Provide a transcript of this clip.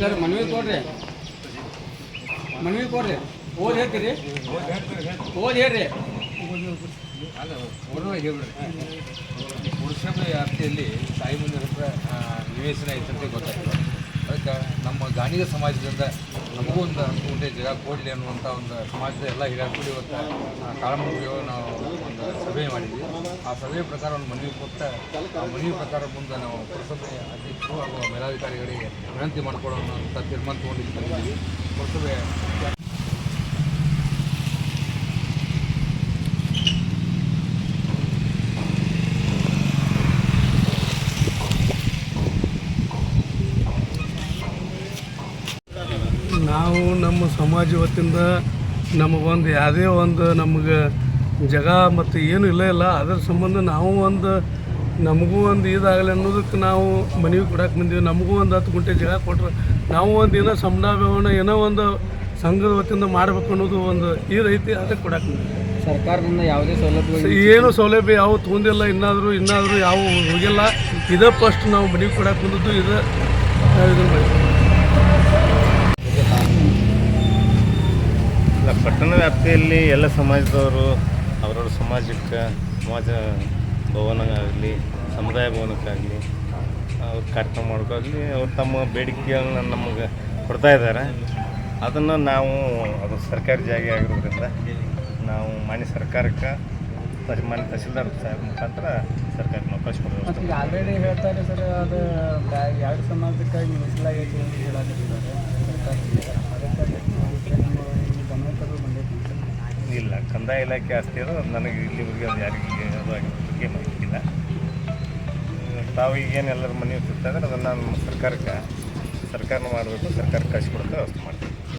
Sir, ಮನವಿ ಕೊಡ್ರಿ. ಮನವಿ ಕೊಡ್ರಿ. ಓದ್ ಹೇಳ್ತೀರಿ? ಓದ್ ಹೇಳ್ರಿ. ಅಲ್ಲ ಓಡುವ ಹೇಳ್ಬಿಡ್ರಿ. ಪುರುಷಭ ವ್ಯಾಪ್ತಿಯಲ್ಲಿ ತಾಯಿ ಮಂದಿರ ನಿವೇಶನ ಐತಂತೆ ಗೊತ್ತಾಗ್ತದೆ. ಅದಕ್ಕೆ ನಮ್ಮ ಗಾಣಿಗ ಸಮಾಜದಿಂದ ನಮಗೂ ಒಂದು ಅನುಕೂಲ ಜಾಗ ಕೊಡಲಿ ಅನ್ನುವಂಥ ಒಂದು ಸಮಾಜದ ಎಲ್ಲ ಹಿರಿಯರು ಕೂಡಿ ಇವತ್ತು ಕಾಳಮುಗಿಯೋ ನಾವು ಒಂದು ಸಭೆ ಮಾಡಿದ್ವಿ. ಆ ಸಭೆಯ ಪ್ರಕಾರ ಒಂದು ಮನವಿ ಕೊಟ್ಟ ಆ ಮನವಿ ಪ್ರಕಾರ ಮುಂದೆ ನಾವು ಪುರಸಭೆ ಅಧ್ಯಕ್ಷರು ಹಾಗೂ ಮೇಲಾಧಿಕಾರಿಗಳಿಗೆ ವಿನಂತಿ ಮಾಡಿಕೊಡೋಣ ಅಂತ ತೀರ್ಮಾನ ತಗೊಂಡಿದ್ದೀವಿ. ಪುರಸಭೆ ನಾವು ನಮ್ಮ ಸಮಾಜ ವತಿಯಿಂದ ನಮಗೊಂದು ಯಾವುದೇ ಒಂದು ನಮಗೆ ಜಗ ಮತ್ತು ಏನು ಇಲ್ಲ ಇಲ್ಲ ಅದರ ಸಂಬಂಧ ನಾವು ಒಂದು ನಮಗೂ ಒಂದು ಇದಾಗಲಿ ಅನ್ನೋದಕ್ಕೆ ನಾವು ಮನವಿ ಕೊಡಕ್ಕೆ ಬಂದೀವಿ. ನಮಗೂ ಒಂದು ಹತ್ತು ಗುಂಟೆ ಜಾಗ ಕೊಟ್ಟರೆ ನಾವು ಒಂದು ಏನೋ ಸಮುದಾಯವನ್ನು ಏನೋ ಒಂದು ಸಂಘದ ವತಿಯಿಂದ ಮಾಡಬೇಕು ಅನ್ನೋದು ಒಂದು ಇದೈತಿ ಅದಕ್ಕೆ ಕೊಡಕ್ಕೆ ಬಂದೀವಿ. ಸರ್ಕಾರದಿಂದ ಯಾವುದೇ ಸೌಲಭ್ಯ ಏನು ಸೌಲಭ್ಯ ಯಾವ ತೊಗೊಂಡಿಲ್ಲ ಇನ್ನಾದರೂ ಇನ್ನಾದರೂ ಯಾವ ಹೋಗಿಲ್ಲ. ಇದೇ ಫಸ್ಟ್ ನಾವು ಮನವಿ ಕೊಡಕ್ಕೆ ಬಂದದ್ದು ಇದು ಪಟ್ಟಣ ವ್ಯಾಪ್ತಿಯಲ್ಲಿ ಎಲ್ಲ ಸಮಾಜದವರು ಅವರವ್ರ ಸಮಾಜಕ್ಕೆ ಸಮಾಜ ಭವನಕ್ಕಾಗಲಿ ಸಮುದಾಯ ಭವನಕ್ಕಾಗಲಿ, ಅವ್ರು ಕಾರ್ಯಕ್ರಮ ಮಾಡೋಕ್ಕಾಗಲಿ ಅವ್ರು ತಮ್ಮ ಬೇಡಿಕೆಗಳನ್ನ ನಮಗೆ ಕೊಡ್ತಾ ಇದ್ದಾರೆ. ಅದನ್ನು ನಾವು, ಅದು ಸರ್ಕಾರಿ ಜಾಗ ಆಗಿರೋದ್ರಿಂದ ನಾವು ಮಾನ್ಯ ಸರ್ಕಾರಕ್ಕೆ ಮಾನ್ಯ ತಹಶೀಲ್ದಾರ್ ಸಾಹೇಬ್ ಮುಖಾಂತರ ಸರ್ಕಾರಕ್ಕೆ ಅವಕಾಶ ಕೊಡೋದು ಆಲ್ರೆಡಿ ಹೇಳ್ತಾರೆ ಸರ್, ಅದು ಎರಡು ಸಮಾಜಕ್ಕಾಗಿ ಅಂತ ನಿಮ್ಮ ಗಮನಕ್ಕದು ಬಂದೈತಿ ಸರ್ ಇಲ್ಲ ಕಂದಾಯ ಇಲಾಖೆ ಆಸ್ತಿ ಅದು ನನಗೆ ಇಲ್ಲಿವರೆಗೆ ಅದು ಯಾರಿಗೆ ಅದು ಬಗ್ಗೆ ಮಾಹಿತಿ ಇಲ್ಲ. ತಾವು ಈಗೇನು ಎಲ್ಲರ ಮನೆ ಇದ್ದಾರೆ ಅದನ್ನು ನಮ್ಮ ಸರ್ಕಾರಕ್ಕೆ ಸರ್ಕಾರನ ಮಾಡಬೇಕು ಸರ್ಕಾರಕ್ಕೆ ಕಳಿಸ್ಕೊಡ್ತಾ ವ್ಯವಸ್ಥೆ ಮಾಡ್ತೀವಿ.